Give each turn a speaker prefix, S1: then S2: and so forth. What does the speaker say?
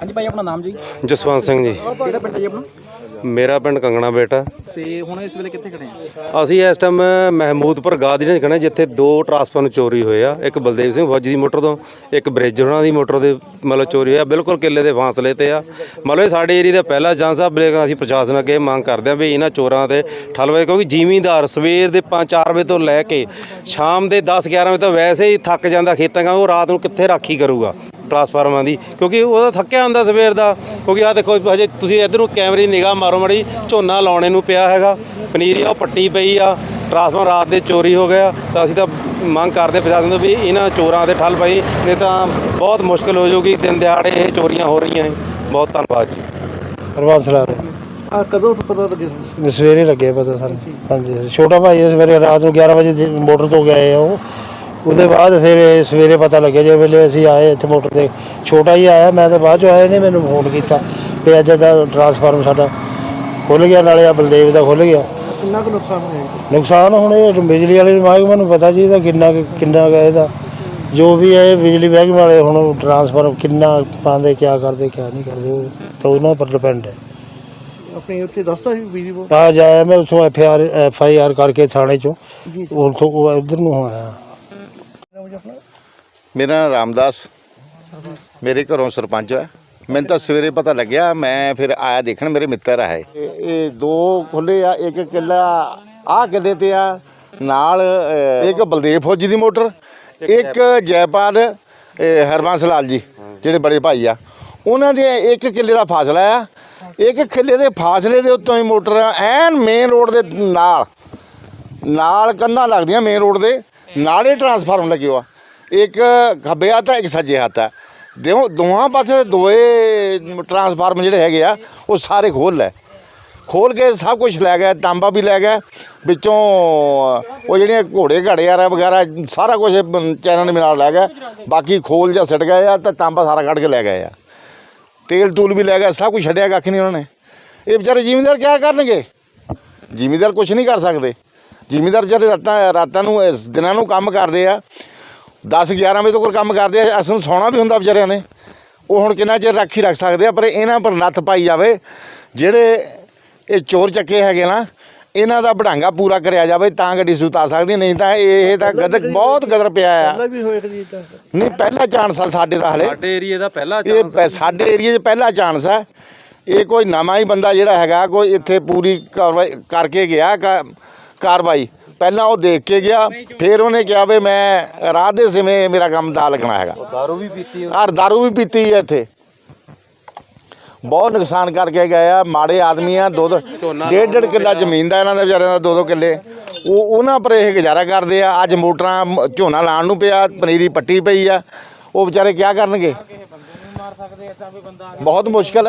S1: ਹਾਂਜੀ ਭਾਈ ਆਪਣਾ ਨਾਮ ਜੀ?
S2: ਜਸਵੰਤ ਸਿੰਘ ਜੀ।
S1: ਕਿਹੜਾ ਪਿੰਡ ਹੈ ਜੀ ਆਪਣਾ?
S2: ਮੇਰਾ ਪਿੰਡ ਕੰਗਣਾ ਬੇਟਾ।
S1: ਤੇ ਹੁਣ ਇਸ ਵੇਲੇ ਕਿੱਥੇ ਖੜੇ ਆ?
S2: ਅਸੀਂ ਇਸ ਟਾਈਮ ਮਹਿਮੂਦਪੁਰ ਗਾਦੀਨੇ 'ਚ ਖੜੇ ਜਿੱਥੇ ਦੋ ਟਰਾਂਸਫਾਰਮ ਚੋਰੀ ਹੋਏ ਆ। ਇੱਕ ਬਲਦੇਵ ਸਿੰਘ ਫੌਜੀ ਦੀ ਮੋਟਰ ਤੋਂ ਇੱਕ ਬ੍ਰਿਜ ਉਹਨਾਂ ਦੀ ਮੋਟਰ ਦੇ ਮਤਲਬ ਚੋਰੀ ਹੋਇਆ। ਬਿਲਕੁਲ ਕਿੱਲੇ ਦੇ ਫਾਸਲੇ ਤੇ ਆ। ਮਤਲਬ ਇਹ ਸਾਡੇ ਏਰੀਆ ਦਾ ਪਹਿਲਾ ਚਾਂਸ ਆ ਬਲੇਕ ਅਸੀਂ ਪ੍ਰਸ਼ਾਸਨ ਅੱਗੇ ਮੰਗ ਕਰਦੇ ਆ ਵੀ ਇਹਨਾਂ ਚੋਰਾਂ ਤੇ ਠੱਲ ਵਜੇ ਕਿਉਂਕਿ ਜ਼ਿਮੀਂਦਾਰ ਸਵੇਰ ਦੇ 5-4 ਵਜੇ ਤੋਂ ਲੈ ਕੇ ਸ਼ਾਮ ਦੇ 10-11 ਵਜੇ ਤੱਕ ਵੈਸੇ ਹੀ ਥੱਕ ਜਾਂਦਾ ਖੇਤਾਂ ਦਾ ਉਹ ਰਾਤ ਨੂੰ ਕਿੱਥੇ ਰਾਖੀ ਕਰੂਗਾ। ਟਰਾਂਸਫਾਰਮਾਂ ਦੀ ਕਿਉਂਕਿ ਉਹਦਾ ਥੱਕਿਆ ਹੁੰਦਾ ਸਵੇਰ ਦਾ ਕਿਉਂਕਿ ਆ ਦੇਖੋ ਹਜੇ ਤੁਸੀਂ ਇਧਰ ਨੂੰ ਕੈਮਰੇ ਦੀ ਨਿਗਾਹ ਮਾਰੋ ਮੜੀ ਝੋਨਾ ਲਾਉਣੇ ਨੂੰ ਪਿਆ ਹੈਗਾ ਪਨੀਰੀ ਆ ਉਹ ਪੱਟੀ ਪਈ ਆ ਟਰਾਂਸਫਾਰਮਰ ਰਾਤ ਦੇ ਚੋਰੀ ਹੋ ਗਿਆ ਤਾਂ ਅਸੀਂ ਤਾਂ ਮੰਗ ਕਰਦੇ ਪ੍ਰਸ਼ਾਸਨ ਤੋਂ ਵੀ ਇਹਨਾਂ ਚੋਰਾਂ ਤੇ ਠੱਲ ਪਈ ਨਹੀਂ ਤਾਂ ਬਹੁਤ ਮੁਸ਼ਕਲ ਹੋ ਜਾਊਗੀ ਦਿਨ ਦਿਹਾੜੇ ਇਹ ਚੋਰੀਆਂ ਹੋ ਰਹੀਆਂ ਨੇ। ਬਹੁਤ ਧੰਨਵਾਦ ਜੀ।
S3: ਹਰਬੰਸ ਲਾ
S1: ਆ ਕਦੋਂ ਪਤਾ ਲੱਗਿਆ?
S3: ਸਵੇਰੇ ਲੱਗੇ ਪਤਾ ਸਾਨੂੰ ਹਾਂਜੀ ਛੋਟਾ ਭਾਈ ਸਵੇਰੇ ਰਾਤ ਨੂੰ 11 ਵਜੇ ਮੋਟਰ ਤੋਂ ਗਏ ਆ ਉਹ। ਉਹਦੇ ਬਾਅਦ ਫਿਰ ਇਹ ਸਵੇਰੇ ਪਤਾ ਲੱਗਿਆ ਜੇ ਵੇਲੇ ਅਸੀਂ ਆਏ ਇੱਥੇ ਮੋਟਰ ਤੇ ਛੋਟਾ ਹੀ ਆਇਆ ਮੈਂ ਤਾਂ ਬਾਅਦ ਚ ਆਇਆ ਨੇ ਮੈਨੂੰ ਫੋਨ ਕੀਤਾ ਵੀ ਅੱਜ ਦਾ ਟਰਾਂਸਫਾਰਮ ਸਾਡਾ ਖੁੱਲ ਗਿਆ ਨਾਲੇ ਆ ਬਲਦੇਵ ਦਾ ਖੁੱਲ ਗਿਆ।
S1: ਕਿੰਨਾ ਕੁ ਨੁਕਸਾਨ ਹੋਇਆ
S3: ਨੁਕਸਾਨ ਹੁਣ ਇਹ ਬਿਜਲੀ ਵਾਲੇ ਮਹਿਕਮੇ ਨੂੰ ਪਤਾ ਜੀ ਇਹਦਾ ਕਿੰਨਾ ਕੁ- ਕਿੰਨਾ ਕੁ ਇਹਦਾ। ਜੋ ਵੀ ਹੈ ਇਹ ਬਿਜਲੀ ਮਹਿਕਮੇ ਵਾਲੇ ਹੁਣ ਟਰਾਂਸਫਾਰਮ ਕਿੰਨਾ ਪਾਉਂਦੇ ਕਿਆ ਕਰਦੇ ਕਿਆ ਨਹੀਂ ਕਰਦੇ ਉਹ ਤਾਂ ਉਹਨਾਂ ਪਰ ਡਿਪੈਂਡ ਹੈ।
S1: ਆਪਣੇ ਉੱਥੇ ਦੱਸਦਾ ਸੀ ਬਿਜਲੀ ਬੋਰਡ?
S3: ਆ ਜਾਇਆ ਮੈਂ ਉਥੋਂ F R F I R ਕਰਕੇ ਥਾਣੇ ਚੋਂ ਉਥੋਂ ਉਹ ਇੱਧਰ ਨੂੰ ਆਇਆ।
S4: ਮੇਰਾ ਨਾਮ ਰਾਮਦਾਸ। ਮੇਰੇ ਘਰੋਂ ਸਰਪੰਚ ਹੈ। ਮੈਨੂੰ ਤਾਂ ਸਵੇਰੇ ਪਤਾ ਲੱਗਿਆ ਮੈਂ ਫਿਰ ਆਇਆ ਦੇਖਣ ਮੇਰੇ ਮਿੱਤਰ ਆਏ ਇਹ। ਦੋ ਖੁੱਲੇ ਆ ਇੱਕ ਕਿੱਲਾ ਆ ਕਿੱਲੇ ਤੇ ਆ। ਨਾਲ ਇੱਕ ਬਲਦੇਵ ਫੌਜੀ ਦੀ ਮੋਟਰ ਇੱਕ ਜੈਪਾਲ ਅਹ, ਹਰਬੰਸ ਲਾਲ ਜੀ ਜਿਹੜੇ ਬੜੇ ਭਾਈ ਆ। ਉਹਨਾਂ ਦੇ ਇੱਕ ਕਿੱਲੇ ਦਾ ਫਾਸਲਾ ਆ। ਇੱਕ ਕਿੱਲੇ ਦੇ ਫਾਸਲੇ ਦੇ ਉੱਤੋਂ ਹੀ ਮੋਟਰ ਐਨ ਮੇਨ ਰੋਡ ਦੇ ਨਾਲ ਨਾਲ ਕੰਧਾਂ ਲੱਗਦੀਆਂ ਮੇਨ ਰੋਡ ਦੇ। ਨਾਲੇ ਟਰਾਂਸਫਾਰਮ ਲੱਗੇ ਹੋਆ ਇੱਕ ਖੱਬੇ ਹੱਥ ਆ, ਇੱਕ ਸੱਜੇ ਹੱਥ ਆ। ਦੇਖੋ ਦੋਹਾਂ ਪਾਸੇ ਦੋਏ ਟਰਾਂਸਫਾਰਮ ਜਿਹੜੇ ਹੈਗੇ ਆ, ਉਹ ਸਾਰੇ ਖੋਲ ਲੈ। ਖੋਲ ਕੇ ਸਭ ਕੁਝ ਲੈ ਗਿਆ, ਤਾਂਬਾ ਵੀ ਲੈ ਗਿਆ। ਵਿੱਚੋਂ ਉਹ ਜਿਹੜੀਆਂ ਘੋੜੇ ਘੜੇ ਆ ਵਗੈਰਾ, ਸਾਰਾ ਕੁਝ ਚੈਨਲ ਦੇ ਨਾਲ ਲੈ ਗਿਆ। ਬਾਕੀ ਖੋਲ ਜਾਂ ਸਿੱਟ ਗਏ ਆ ਤਾਂ ਤਾਂਬਾ ਸਾਰਾ ਕੱਢ ਕੇ ਲੈ ਗਏ ਆ। ਤੇਲ ਤੂਲ ਵੀ ਲੈ ਗਿਆ, ਸਭ ਕੁਝ ਛੱਡਿਆ ਕੱਖ ਨਹੀਂ ਉਹਨਾਂ ਨੇ। ਇਹ ਵਿਚਾਰੇ ਜ਼ਿਮੀਂਦਾਰ ਕੀ ਕਰਨਗੇ? ਜ਼ਿਮੀਂਦਾਰ ਕੁਝ ਨਹੀਂ ਕਰ ਸਕਦੇ। ਜ਼ਿਮੀਂਦਾਰ ਵਿਚਾਰੇ ਰਾਤਾਂ ਰਾਤਾਂ ਨੂੰ ਇਸ ਦਿਨਾਂ ਨੂੰ ਕੰਮ ਕਰਦੇ ਆ। 10 11 ਵਜੇ ਤੱਕ ਕੰਮ ਕਰਦੇ ਆ। ਅਸਲ ਨੂੰ ਸੌਣਾ ਵੀ ਹੁੰਦਾ ਵਿਚਾਰਿਆਂ ਨੇ। ਉਹ ਹੁਣ ਕਿੰਨਾ ਚਿਰ ਰਾਖੀ ਰੱਖ ਸਕਦੇ ਆ ਪਰ ਇਹਨਾਂ ਪਰ ਨੱਥ ਪਾਈ ਜਾਵੇ। ਜਿਹੜੇ ਇਹ ਚੋਰ ਚੱਕੇ ਹੈਗੇ ਨਾ ਇਹਨਾਂ ਦਾ ਬੜਾਂਗਾ ਪੂਰਾ ਕਰਿਆ ਜਾਵੇ ਤਾਂ ਗੱਡੀ ਸੁਤਾ ਸਕਦੀ ਨਹੀਂ ਤਾਂ ਇਹ ਤਾਂ ਗਦਰ ਬਹੁਤ ਗਦਰ ਪਿਆ ਆ। ਨਹੀਂ ਪਹਿਲਾ ਚਾਂਸ ਆ ਸਾਡੇ ਦਾ ਹਲੇ।
S2: ਸਾਡੇ ਏਰੀਆ ਦਾ ਪਹਿਲਾ
S4: ਇਹ ਪੈ- ਸਾਡੇ ਏਰੀਆ 'ਚ ਪਹਿਲਾ ਚਾਂਸ ਹੈ ਇਹ ਕੋਈ ਨਵਾਂ ਹੀ ਬੰਦਾ ਜਿਹੜਾ ਹੈਗਾ ਕੋਈ ਇੱਥੇ ਪੂਰੀ ਕਾਰਵਾਈ ਕਰਕੇ ਗਿਆ ਕਾ- ਕਾਰਵਾਈ। ਪਹਿਲਾਂ ਉਹ ਦੇਖ ਕੇ ਗਿਆ ਫਿਰ ਉਹਨੇ ਕਿਹਾ ਵੀ ਮੈਂ ਰਾਤ ਦੇ ਸਮੇਂ ਮੇਰਾ ਕੰਮ ਦਾ ਲੱਗਣਾ ਹੈਗਾ।
S2: ਦਾਰੂ ਵੀ ਪੀਤੀ
S4: ਔਰ ਦਾਰੂ ਵੀ ਪੀਤੀ ਹੈ ਇੱਥੇ। ਬਹੁਤ ਨੁਕਸਾਨ ਕਰਕੇ ਗਏ ਆ ਮਾੜੇ ਆਦਮੀ ਆ ਦੋ ਦੋ ਡੇਢ ਡੇਢ ਕਿੱਲਾ ਜ਼ਮੀਨ ਦਾ ਇਹਨਾਂ ਦੇ ਵਿਚਾਰਿਆਂ ਦਾ ਦੋ ਦੋ ਕਿੱਲੇ। ਉਹ ਉਹਨਾਂ ਪਰ ਇਹ ਗੁਜ਼ਾਰਾ ਕਰਦੇ ਆ ਅੱਜ ਮੋਟਰਾਂ ਮ- ਝੋਨਾ ਲਾਉਣ ਨੂੰ ਪਿਆ ਪਨੀਰੀ ਪੱਟੀ ਪਈ ਆ। ਉਹ ਵਿਚਾਰੇ ਕੀ ਕਰਨਗੇ? ਬਹੁਤ ਮੁਸ਼ਕਲ ਹੈ।